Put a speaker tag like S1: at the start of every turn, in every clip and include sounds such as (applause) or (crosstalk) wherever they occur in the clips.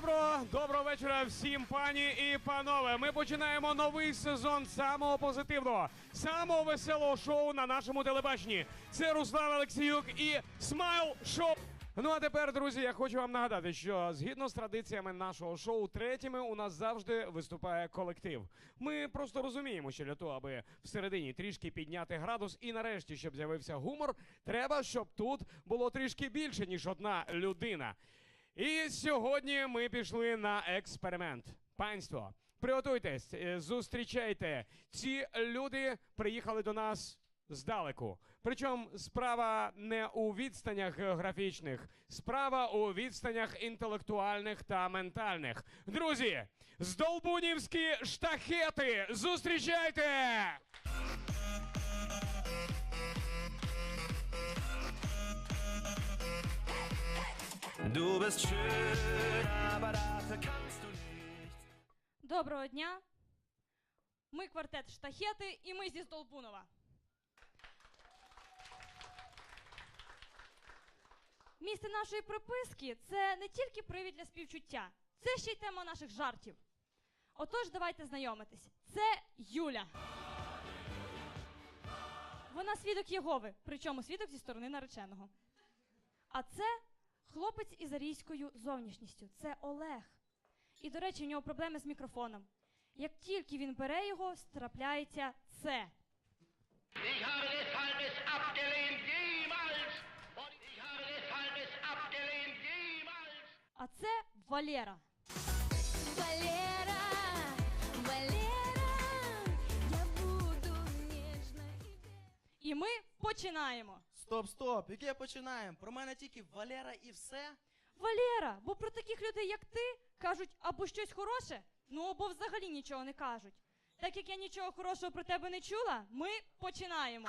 S1: Доброго, доброго вечора всім, пані і панове. Ми починаємо новий сезон самого позитивного, самого веселого шоу на нашому телебаченні. Це Руслан Олексіюк і Смайл Шоу. Ну а тепер, друзі, я хочу вам нагадати, що згідно з традиціями нашого шоу, третіми у нас завжди виступає колектив. Ми просто розуміємо, що для того, аби всередині трішки підняти градус, і нарешті, щоб з'явився гумор, треба, щоб тут було трішки більше, ніж одна людина. І сьогодні ми пішли на експеримент. Панство, приготуйтесь, е, зустрічайте. Ці люди приїхали до нас здалеку. Причому справа не у відстанях географічних, справа у відстанях інтелектуальних та ментальних. Друзі, здолбунівські штахети! Зустрічайте!
S2: Du bist schön, aber dafür kannst du nichts.
S3: Доброго дня. Ми квартет Штахети і ми зі Столбунова. Місце нашої приписки це не тільки привід для співчуття, це ще й тема наших жартів. Отож, давайте знайомитись. Це Юля. Вона свідок Єгови, причому свідок зі сторони нареченого. А це хлопець із арійською зовнішністю. Це Олег. І, до речі, в нього проблеми з мікрофоном. Як тільки він бере його, страпляється це. А це Валера.
S4: Валера, Валера, я буду нежна і
S3: І ми починаємо.
S5: Стоп, стоп, яке починаємо? Про мене тільки Валера і все.
S3: Валера, бо про таких людей, як ти, кажуть або щось хороше, ну або взагалі нічого не кажуть. Так як я нічого хорошого про тебе не чула, ми починаємо.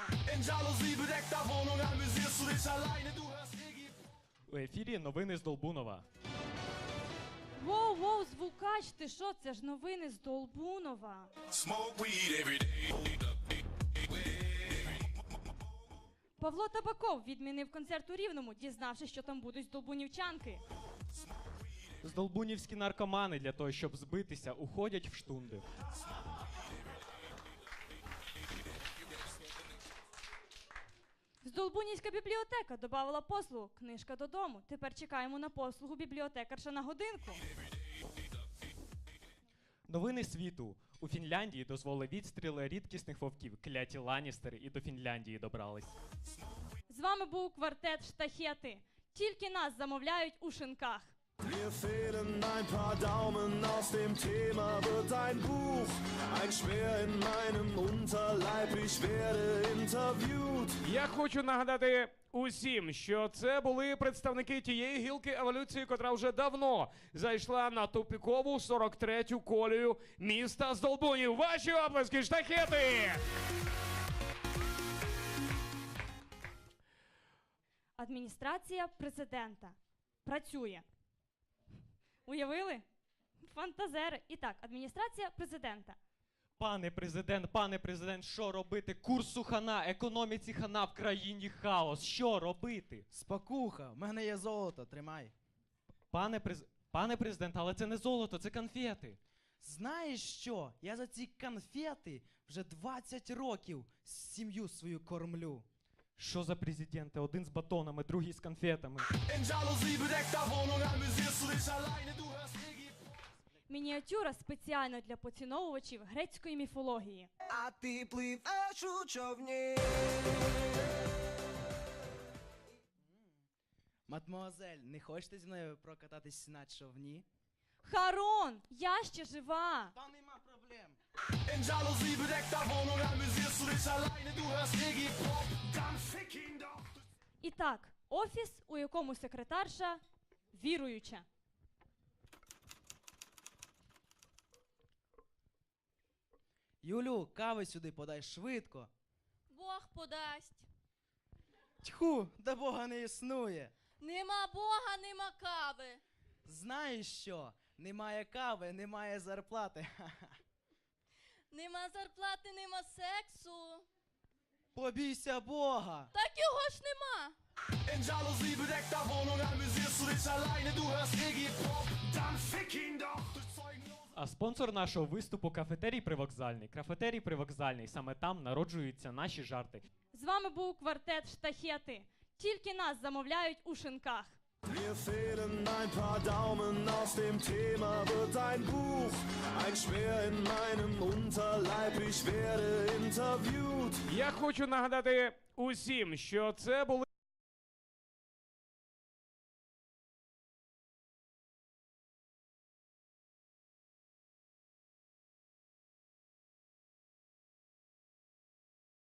S6: У ефірі новини з Долбунова.
S3: Воу, воу, звукач, ти що? Це ж новини з Долбунова.
S2: Smoke weed every day.
S3: Павло Табаков відмінив концерт у Рівному, дізнавшись, що там будуть долбунівчанки.
S6: Здолбунівські наркомани для того, щоб збитися, уходять в штунди.
S3: Здолбунівська бібліотека додавала послугу книжка додому. Тепер чекаємо на послугу бібліотекарша на годинку.
S6: Новини світу. У Фінляндії дозволили відстріли рідкісних вовків. Кляті Ланістери і до Фінляндії добрались.
S3: З вами був квартет Штахети. Тільки нас замовляють у шинках.
S2: Mir fehlen ein paar Daumen, aus dem Thema wird ein Buch. Ein Speer in meinem Unterleib, ich werde interviewt.
S1: Я хочу нагадати усім, що це були представники тієї гілки еволюції, котра вже давно зайшла на тупікову 43-ю колію міста Здолбунів. Ваші оплески, штахети!
S3: Адміністрація президента працює. Уявили? Фантазери. І так, адміністрація президента.
S6: Пане президент, пане президент, що робити? Курсу хана, економіці хана в країні хаос. Що робити?
S5: Спокуха, в мене є золото, тримай.
S6: Пане през... Пане президент, але це не золото, це конфети.
S5: Знаєш що? Я за ці конфети вже 20 років сім'ю свою кормлю.
S6: Що за президенти? Один з батонами, другий з конфетами.
S3: Мініатюра спеціально для поціновувачів грецької міфології.
S7: А ти пливеш у човні.
S5: Мадмуазель, не хочете зі мною прокататись на човні?
S3: Харон! Я ще жива!
S5: Та нема проблем.
S2: In Jalousie bedeckter Wohnung amüsierst du dich alleine, du hörst Iggy Pop. Dann fick ihn doch.
S3: І так, офіс, у якому секретарша віруюча.
S5: Юлю, кави сюди подай швидко.
S8: Бог подасть.
S5: Тьху, да Бога не існує.
S8: Нема Бога, нема кави.
S5: Знаєш що? Немає кави, немає зарплати. Ха-ха. (laughs)
S8: Нема зарплати, нема сексу.
S5: Побійся Бога.
S8: Так його ж нема.
S2: In Jalousie bedeckter Wohnung amüsierst du dich alleine, du hörst Iggy Pop. Dann fick ihn doch.
S6: А спонсор нашого виступу кафетерій привокзальний. Кафетерій привокзальний. Саме там народжуються наші жарти.
S3: З вами був квартет Штахети. Тільки нас замовляють у шинках.
S2: Mir fehlen ein paar Daumen, aus dem Thema wird ein Buch. Ein Speer in meinem Unterleib, ich werde interviewt.
S1: Я хочу нагадати усім, що це були